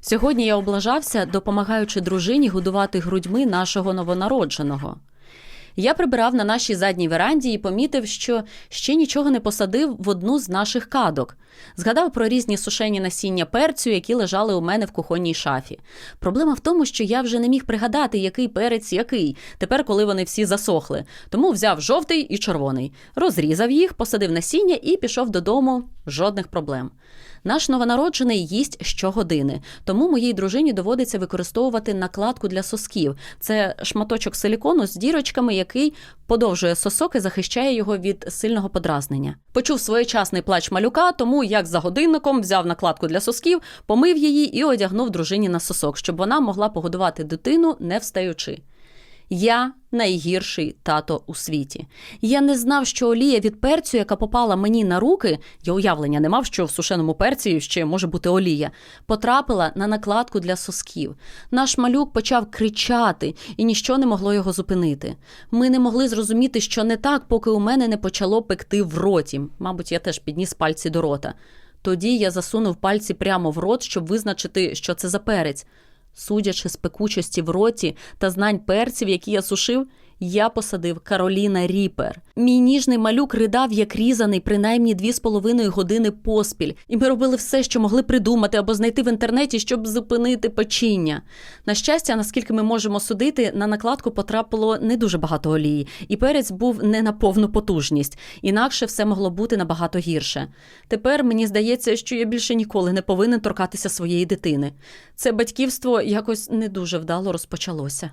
Сьогодні я облажався, допомагаючи дружині годувати грудьми нашого новонародженого. Я прибирав на нашій задній веранді і помітив, що ще нічого не посадив в одну з наших кадок. Згадав про різні сушені насіння перцю, які лежали у мене в кухонній шафі. Проблема в тому, що я вже не міг пригадати, який перець який, тепер, коли вони всі засохли. Тому взяв жовтий і червоний, розрізав їх, посадив насіння і пішов додому. Жодних проблем. Наш новонароджений їсть щогодини, тому моїй дружині доводиться використовувати накладку для сосків. Це шматочок силікону з дірочками, який подовжує сосок і захищає його від сильного подразнення. Почув своєчасний плач малюка, тому як за годинником взяв накладку для сосків, помив її і одягнув дружині на сосок, щоб вона могла погодувати дитину, не встаючи. Я найгірший тато у світі. Я не знав, що олія від перцю, яка попала мені на руки, я уявлення не мав, що в сушеному перці ще може бути олія, потрапила на накладку для сосків. Наш малюк почав кричати, і ніщо не могло його зупинити. Ми не могли зрозуміти, що не так, поки у мене не почало пекти в роті. Мабуть, я теж підніс пальці до рота. Тоді я засунув пальці прямо в рот, щоб визначити, що це за перець. Судячи з пекучості в роті та знань перців, які я сушив, я посадив Кароліна Ріпер. Мій ніжний малюк ридав, як різаний, принаймні дві з половиною години поспіль, і ми робили все, що могли придумати або знайти в інтернеті, щоб зупинити печіння. На щастя, наскільки ми можемо судити, на накладку потрапило не дуже багато олії, і перець був не на повну потужність, інакше все могло бути набагато гірше. Тепер мені здається, що я більше ніколи не повинен торкатися своєї дитини. Це батьківство якось не дуже вдало розпочалося.